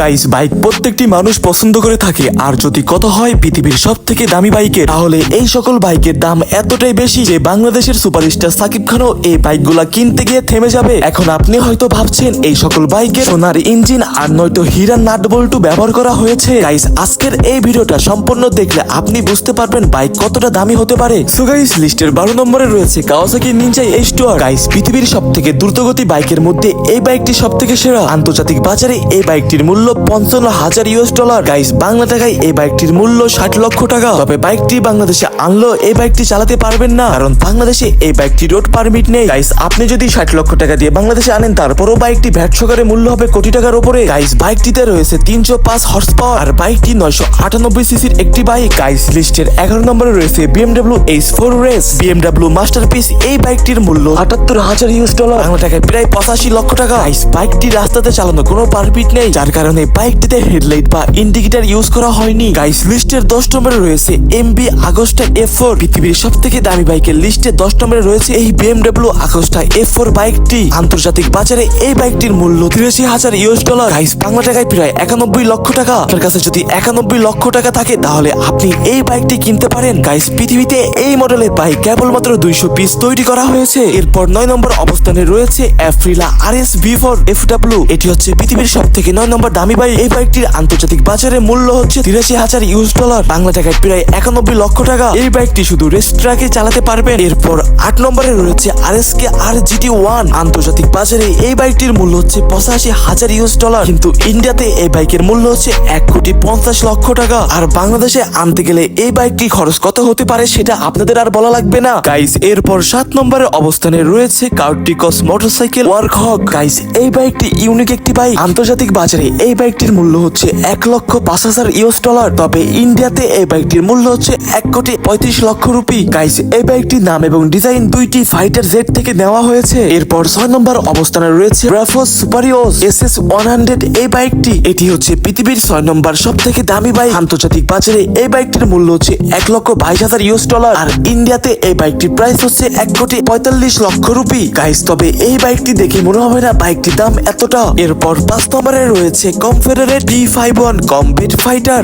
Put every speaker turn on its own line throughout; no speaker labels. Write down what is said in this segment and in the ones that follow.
Guys bike প্রত্যেকটি মানুষ পছন্দ করে থাকে। আর যদি কত হয় পৃথিবীর সব থেকে দামি বাইকের তাহলে এই সকল বাইকের দাম এতটাই বেশি যে বাংলাদেশের সুপারস্টার সাকিব খানও এই বাইকগুলা কিনতে গিয়ে থেমে যাবে। এখন আপনি হয়তো ভাবছেন, এই সকল বাইকের সোনার ইঞ্জিন আর নয়তো হীরার নাট বল্টু ব্যবহার করা হয়েছে। গাইস আজকের এই ভিডিওটা সম্পূর্ণ দেখলে আপনি বুঝতে পারবেন বাইক কতটা দামি হতে পারে। সো গাইস লিস্টের বারো নম্বরে রয়েছে Kawasaki Ninja H two R guys পৃথিবীর সব থেকে দ্রুতগতি বাইকের মধ্যে এই বাইকটি সব থেকে সেরা। আন্তর্জাতিক বাজারে এই বাইকটির মূল্য পঞ্চান্ন হাজার ইউএস ডলার গাইস বাংলা টাকায় এই বাইকটির মূল্য ষাট লক্ষ টাকা। তবে বাইকটি বাংলাদেশে আনলো এই বাইকটি চালাতে পারবেন না। কারণ বাংলাদেশে এই বাইকটি রোড পারমিট নেই। গাইস আপনি যদি ষাট লক্ষ টাকা দিয়ে বাংলাদেশে আনেন, তারপরও বাইকটি ভ্যাট সহকারে মূল্য হবে কোটি টাকার উপরে। গাইস বাইকটিতে রয়েছে তিনশো পাঁচ হর্স পাওয়ার আর বাইকটি নয়শো আটানব্বই সিসির একটি বাইক গাইস লিস্টের এগারো নম্বরে রয়েছে BMW H four race BMW masterpiece এই বাইকটির মূল্য আটাত্তর হাজার ইউএস ডলার বাংলা টাকায় প্রায় পঁচাশি লক্ষ টাকা। গাইস বাইকটি রাস্তাতে চালানো কোনো পারমিট নেই। যার কারণে বাইকটিতে হেডলাইট বা ইন্ডিকেটার ইউজ করা হয়নি। গাইস লিস্টের দশ নম্বরে রয়েছে এমবি আগস্টা এফ ফোর পৃথিবীর সব থেকে দামি বাইকের লিস্টে দশ নম্বরে রয়েছে এই বিএমডাব্লিউ আগস্টা এফ ফোর বাইকটি। আন্তর্জাতিক বাজারে এই বাইকটির মূল্য তিরাশি হাজার ইউএস ডলার গাইস বাংলা টাকায় প্রায় একানব্বই লক্ষ টাকা। আপনার কাছে যদি একানব্বই লক্ষ টাকা থাকে, তাহলে আপনি এই বাইকটি কিনতে পারেন। গাইস পৃথিবীতে এই মডেলের বাইক কেবলমাত্র দুইশো পিস তৈরি করা হয়েছে। এরপর নয় নম্বর অবস্থানে রয়েছে Aprilia R S V four F W এটি হচ্ছে পৃথিবীর সব থেকে নয় নম্বর দামি বাইক এই বাইকটির আন্তর্জাতিক বাজারে মূল্য হচ্ছে তিরাশি হাজার ইউএস ডলার। বাংলা টাকায় প্রায় একানব্বই লক্ষ টাকা। এই বাইকটি শুধু রেস ট্র্যাকে চালাতে পারবেন। এরপর আট নম্বরে রয়েছে R S K R GT one. আন্তর্জাতিক বাজারে এই বাইকটির মূল্য হচ্ছে পঁচাশি হাজার ইউএস ডলার। কিন্তু ইন্ডিয়াতে এই বাইকের মূল্য হচ্ছে এক কোটি পঞ্চাশ লক্ষ টাকা। আর বাংলাদেশে আনতে গেলে এই বাইকটি খরচ কত হতে পারে সেটা আপনাদের আর বলা লাগবে না। গাইস এরপর সাত নম্বরের অবস্থানে রয়েছে Curtiss motorcycle Warhawk guys এই বাইকটি ইউনিক একটি বাইক। আন্তর্জাতিক বাজারে এই বাইকটির মূল্য হচ্ছে এক লক্ষ পাঁচ হাজার ইউএস ডলার। তবে ইন্ডিয়াতে এই বাইকটির মূল্য হচ্ছে এক কোটি পঁয়ত্রিশ লক্ষ রুপি। গাইস এই বাইকটির নাম এবং ডিজাইন দুইটি ফাইটার জেড থেকে নেওয়া হয়েছে। এরপর ছয় নম্বর অবস্থানে রয়েছে Brough Superior S S one hundred এই বাইকটি, এটি হচ্ছে পৃথিবীর ছয় নম্বর সব থেকে দামি বাইক। আন্তর্জাতিক বাজারে এই বাইকটির মূল্য হচ্ছে এক লক্ষ বাইশ হাজার ইউএস ডলার। আর ইন্ডিয়াতে এই বাইকটির প্রাইস হচ্ছে এক কোটি পঁয়তাল্লিশ লক্ষ রুপি। তবে এই বাইকটি দেখে মনে হবে না বাইকটির দাম এতটা। এরপর পাঁচ নম্বরে রয়েছে Confederate D five one combat fighter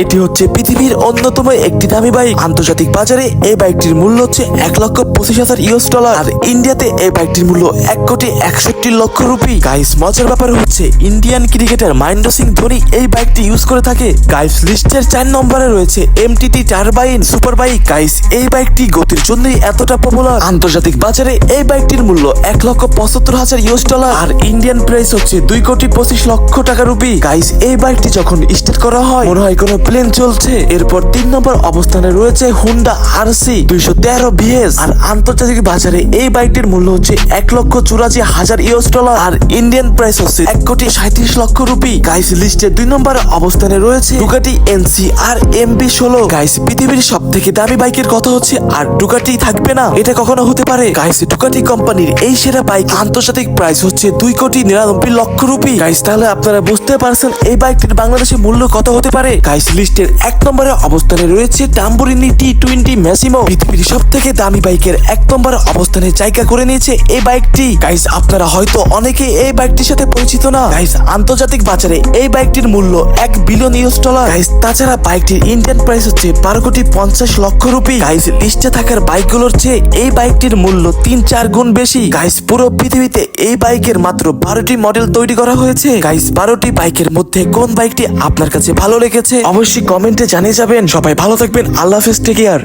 এটি হচ্ছে পৃথিবীর অন্যতম একটি দামি বাইক। আন্তর্জাতিক বাজারে এই বাইকটির মূল্য হচ্ছে এক লক্ষ পঁচিশ হাজার ইউএস ডলার। আর ইন্ডিয়াতে এই বাইকটির মূল্য এক কোটি একষট্টি লক্ষ রুপি। গাইস, মজার ব্যাপার হচ্ছে, ইন্ডিয়ান ক্রিকেটার মহেন্দ্র সিং ধোনি এই বাইকটি ইউজ করে থাকে। গাইস, লিস্টের চার নম্বরে রয়েছে MTT turbine super bike. Guys, এই বাইকটি গতির জন্যই এতটা পপুলার আন্তর্জাতিক বাজারে এই বাইকটির মূল্য এক লক্ষ পঁচাত্তর হাজার ইউএস ডলার। আর ইন্ডিয়ান প্রাইস হচ্ছে দুই কোটি পঁচিশ লক্ষ টাকা রুপি। গাইস, এই বাইকটি যখন স্টার্ট করা হয়, মনে হয় কোনো প্লেন চলছে। এরপর তিন নম্বর অবস্থানে রয়েছে হুন্ডা আরসি দুইশো তেরো বিএস আর আন্তর্জাতিক বাজারে এই বাইকটির মূল্য হচ্ছে এক লক্ষ চুরাশি হাজার ইউএস ডলার আর ইন্ডিয়ান প্রাইস হচ্ছে এক কোটি সাঁত্রিশ লক্ষ রুপি। গাইস লিস্টে দুই নম্বর অবস্থানে রয়েছে ডুকাটি এনসি আর এমবি ষোলো। গাইস পৃথিবীর সব থেকে দামি বাইকের কথা হচ্ছে, আর ডুকাটি থাকবে না। এটা কখনো হতে পারে। গাইস ডুকাটি কোম্পানির এই সেরা বাইক আন্তর্জাতিক প্রাইস হচ্ছে দুই কোটি নিরানব্বই লক্ষ রুপি। গাইস তাহলে আপনারা বুঝতে পারছেন এই বাইকটির বাংলাদেশে মূল্য কত হতে পারে। গাইস লিস্টের এক নম্বরে অবস্থানে রয়েছে টাম্বুরিনি টি টোয়েন্টি ম্যাসিমো পৃথিবীর সব থেকে দামি বাইকের এক নম্বরে অবস্থানে জায়গা করে নিয়েছে এই বাইকটি। গাইস আপনারা হয়তো অনেকে এই বাইকটির সাথে পরিচিত না। গাইস আন্তর্জাতিক বাজারে এই বাইকটির মূল্য এক বিলিয়ন ইউএস ডলার গাইস তাছাড়া বাইকটির ইন্ডিয়ান প্রাইস হচ্ছে বারো কোটি পঞ্চাশ লক্ষ রুপি। গাইস লিস্টে থাকার বাইকগুলোর চেয়ে এই বাইকটির মূল্য তিন চার গুণ বেশি। গাইস পুরো পৃথিবীতে এই বাইকের মাত্র বারোটি মডেল তৈরি করা হয়েছে। গাইস বারোটি বাইকের মধ্যে কোন বাইকটি আপনার কাছে ভালো লেগেছে? অবশ্যই কমেন্টে জানিয়ে যাবেন। সবাই ভালো থাকবেন। আল্লাহ হাফেজ টেক কেয়ার